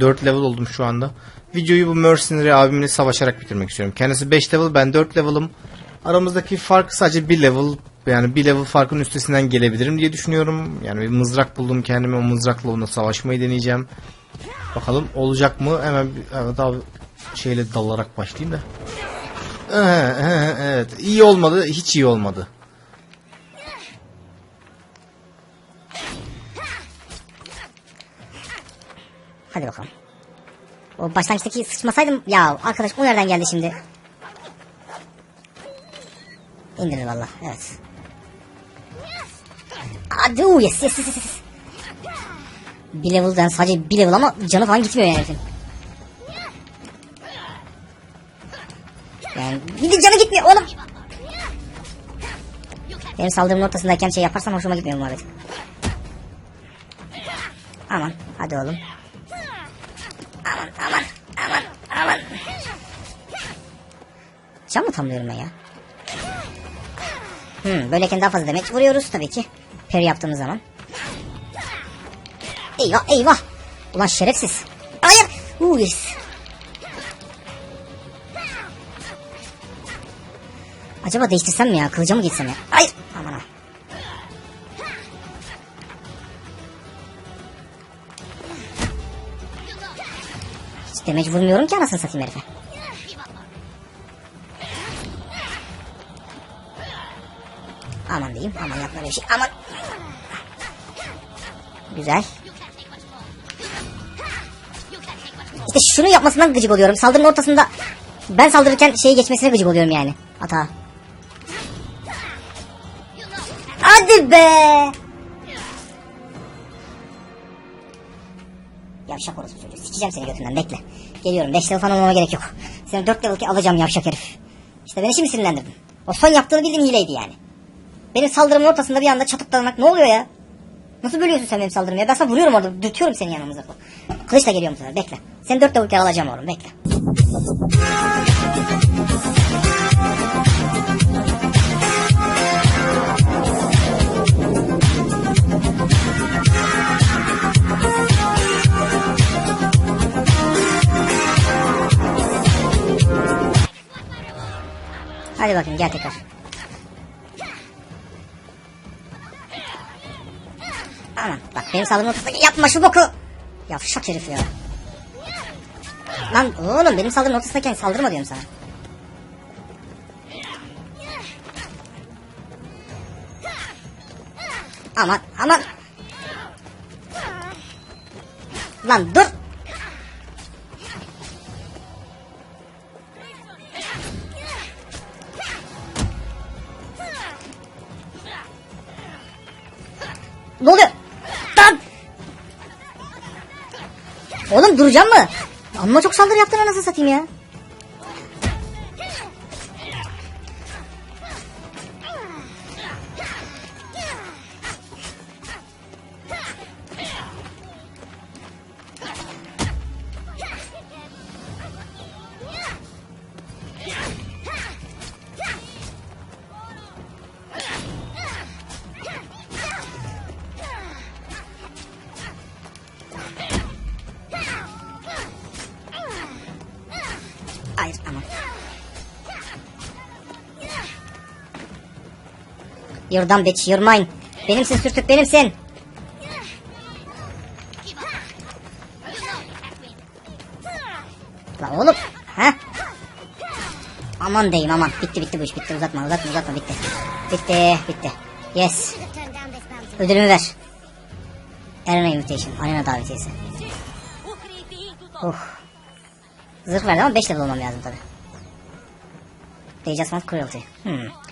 4 level oldum şu anda. Videoyu bu Mercenary abimle savaşarak bitirmek istiyorum. Kendisi 5 level ben 4 level'ım. Aramızdaki fark sadece 1 level. Yani bir level farkın üstesinden gelebilirim diye düşünüyorum. Yani bir mızrak buldum kendime o mızrakla onunla savaşmayı deneyeceğim. Bakalım olacak mı? Hemen evet abi şeyle dalarak başlayayım da. Evet iyi olmadı hiç iyi olmadı. Hadi bakalım. O başlangıçtaki sıçmasaydım ya arkadaş o nereden geldi şimdi? İndirir valla evet. Hadi oo, yes, yes yes yes. yes. Bir level'dan sadece bir level ama canı falan gitmiyor yani. Yani bir canı gitmiyor oğlum. Benim saldırımın ortasındayken şey yaparsam hoşuma gitmiyor muhabbet. Aman hadi oğlum. Aman aman aman aman. Can mı tamlıyorum ben ya? Hmm, böyleyken daha fazla demeç vuruyoruz tabii ki. Peri yaptığımız zaman. Eyvah eyvah. Ulan şerefsiz. Hayır. Uuu yes. Acaba değiştirsem mi ya? Kılıca mı gitsem ya? Hayır. Hiç demeç vurmuyorum ki anasını satayım herife. Aman diyeyim. Aman yapma bir şey. Aman. Güzel. İşte şunu yapmasından gıcık oluyorum. Saldırının ortasında ben saldırırken şeyi geçmesine gıcık oluyorum yani. Hata. Hadi be. Yavşak orası çocuğu. Sikeceğim seni götünden bekle. Geliyorum. 5 level falan olmama gerek yok. Seni 4 level ki alacağım yavşak herif. İşte beni şimdi sinirlendirdin. O son yaptığını bildiğin hileydi yani. Benim saldırımın ortasında bir anda çatıp dalanak ne oluyor ya? Nasıl bölüyorsun sen benim saldırımı ya? Ben sana vuruyorum orada. Dürtüyorum seni yanımıza. Kılıçla geliyorum sana. Bekle. Seni 4 level ki alacağım oğlum. Bekle. Hadi bakayım gel tekrar. Aman bak benim saldırımın ortasında yapma şu boku. Yavşak herif ya. Lan oğlum benim saldırımın ortasındayken saldırma diyorum sana. Aman aman. Lan dur. Ne oluyor? Lan! Oğlum duracağım mı? Amma çok saldırı yaptın anasını satayım ya. You're done bitch, you're. Benimsin sürtük, benimsin. Lan oğlum. Ha? Aman deyim aman. Bitti bitti bu iş bitti. Uzatma uzatma uzatma bitti. Bitti bitti. Yes. Ödülümü ver. Arena invitation. Arena davetiyesi. Oh. Zırh verdi ama 5 level olmam lazım tabi. They just want cruelty. Hmm.